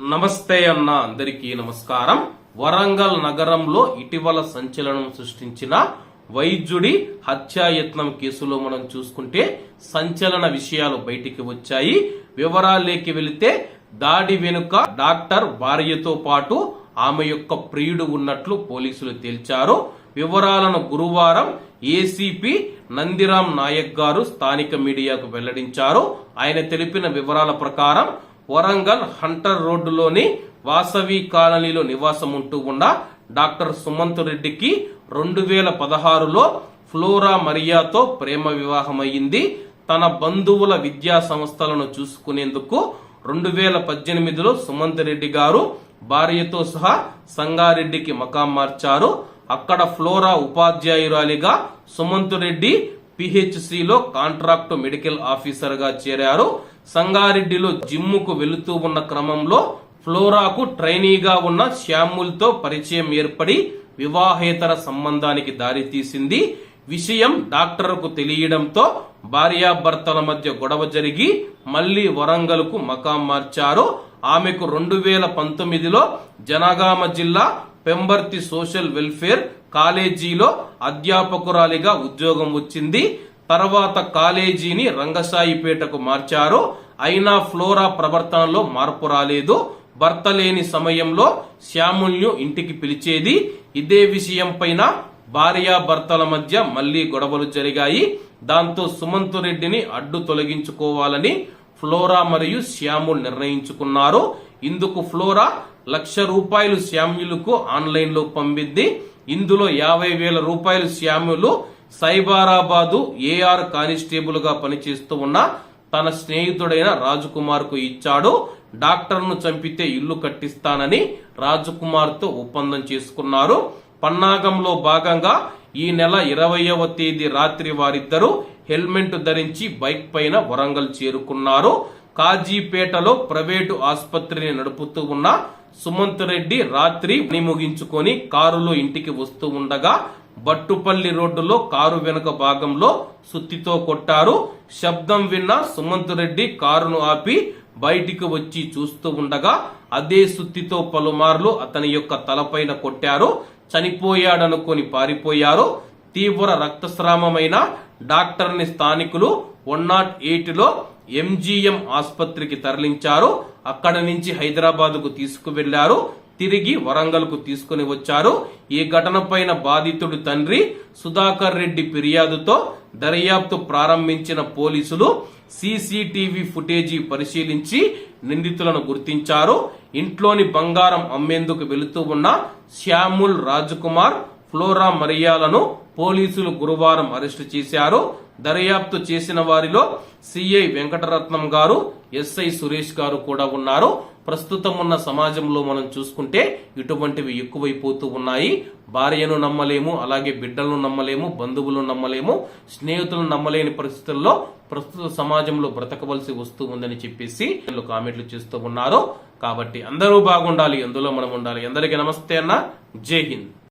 నమస్తే అన్న అందరికీ నమస్కారం. వరంగల్ నగరంలో ఇటీవల సంచలనం సృష్టించిన వైద్యుడి హత్యాయత్నం కేసులో మనం చూసుకుంటే సంచలన విషయాలు బయటికి వచ్చాయి. వివరాలేకి వెళితే దాడి వెనుక డాక్టర్ భార్యతో పాటు ఆమె యొక్క ప్రియుడు ఉన్నట్లు పోలీసులు తేల్చారు. వివరాలను గురువారం ఏసీపీ నందిరాం నాయక్ గారు స్థానిక మీడియాకు వెల్లడించారు. ఆయన తెలిపిన వివరాల ప్రకారం వరంగల్ హంటర్ రోడ్డులోని వాసవి కాలనీలో నివాసం ఉంటూ ఉన్న డాక్టర్ సుమంత్ రెడ్డికి రెండు వేల పదహారులో ఫ్లోరా మరియాతో ప్రేమ వివాహమయ్యింది. తన బంధువుల విద్యా సంస్థలను చూసుకునేందుకు రెండు వేల పద్దెనిమిదిలో సుమంత్ రెడ్డి గారు భార్యతో సహా సంగారెడ్డికి మకాం మార్చారు. అక్కడ ఫ్లోరా ఉపాధ్యాయురాలిగా సుమంత్ రెడ్డి పిహెచ్సిలో కాంట్రాక్ట్ మెడికల్ ఆఫీసర్గా చేరారు. సంగారెడ్డిలో జిమ్ముకు వెళుతూ ఉన్న క్రమంలో ఫ్లోరాకు ట్రైనీగా ఉన్న శ్యాముల్తో పరిచయం ఏర్పడి వివాహేతర సంబంధానికి దారితీసింది విషయం డాక్టర్కు తెలియడంతో భార్యాభర్తల మధ్య గొడవ జరిగి మళ్ళీ వరంగల్కు మకాం మార్చారు. ఆమెకు రెండు వేల పంతొమ్మిదిలో జనగామ జిల్లా పెంబర్తి సోషల్ వెల్ఫేర్ కాలేజీలో అధ్యాపకురాలిగా ఉద్యోగం వచ్చింది. తర్వాత కాలేజీని రంగసాయిపేటకు మార్చారు. అయినా ఫ్లోరా ప్రవర్తనలో మార్పు రాలేదు. భర్త లేని సమయంలో శ్యాముల్ను ఇంటికి పిలిచేది. ఇదే విషయం పైన భార్యాభర్తల మధ్య మళ్ళీ గొడవలు జరిగాయి. దాంతో సుమంత్ రెడ్డిని అడ్డు తొలగించుకోవాలని ఫ్లోరా మరియు శ్యాముల్ నిర్ణయించుకున్నారు. ఇందుకు ఫ్లోరా లక్ష రూపాయలు శ్యామ్యులకు ఆన్లైన్లో పంపింది. ఇందులో యాభై వేల రూపాయలు శ్యాములు సైబరాబాదు ఏఆర్ కానిస్టేబుల్గా పనిచేస్తూ ఉన్న తన స్నేహితుడైన రాజకుమార్కు ఇచ్చాడు. డాక్టర్ను చంపితే ఇల్లు కట్టిస్తానని రాజకుమార్తో ఒప్పందం చేసుకున్నారు. పన్నాగంలో భాగంగా ఈ నెల ఇరవయవ తేదీ రాత్రి వారిద్దరూ హెల్మెట్ ధరించి బైక్ పైన వరంగల్ చేరుకున్నారు. కాజీపేటలో ప్రైవేటు ఆసుపత్రిని నడుపుతూ ఉన్న సుమంత్ రెడ్డి రాత్రి పని ముగించుకొని కారులో ఇంటికి వస్తూ ఉండగా బట్టుపల్లి రోడ్డులో కారు వెనుక భాగంలో సుత్తితో కొట్టారు. శబ్దం విన్న సుమంత్ రెడ్డి కారును ఆపి బయటికి వచ్చి చూస్తూ ఉండగా అదే సుత్తితో పలుమార్లు అతని యొక్క తలపైన కొట్టారు. చనిపోయాడనుకొని పారిపోయారు. తీవ్ర రక్తస్రావమైన డాక్టర్ని స్థానికులు వన్ నాట్ ఎయిట్లో ఎంజీఎం ఆసుపత్రికి తరలించారు. అక్కడ నుంచి హైదరాబాద్కు తీసుకువెళ్ళారు. తిరిగి వరంగల్కు తీసుకుని వచ్చారు. ఈ ఘటనపైన బాధితుడు తండ్రి సుధాకర్ రెడ్డి ఫిర్యాదుతో దర్యాప్తు ప్రారంభించిన పోలీసులు సీసీటీవీ ఫుటేజీ పరిశీలించి నిందితులను గుర్తించారు. ఇంట్లోని బంగారం అమ్మేందుకు వెళుతూ ఉన్న శ్యాముల్ రాజకుమార్ ఫ్లోరా మరియాలను పోలీసులు గురువారం అరెస్టు చేశారు. దర్యాప్తు చేసిన వారిలో సిఐ వెంకటరత్నం గారు ఎస్ఐ సురేష్ గారు కూడా ఉన్నారు. ప్రస్తుతం ఉన్న సమాజంలో మనం చూసుకుంటే ఇటువంటివి ఎక్కువైపోతూ ఉన్నాయి. భార్యను నమ్మలేము అలాగే బిడ్డలను నమ్మలేము బంధువులను నమ్మలేము స్నేహితులను నమ్మలేని పరిస్థితుల్లో ప్రస్తుత సమాజంలో బ్రతకవలసి వస్తూ ఉందని చెప్పేసి కామెంట్లు చేస్తూ ఉన్నారు. కాబట్టి అందరూ బాగుండాలి అందులో మనం ఉండాలి. అందరికీ నమస్తే అన్న. జై హింద్.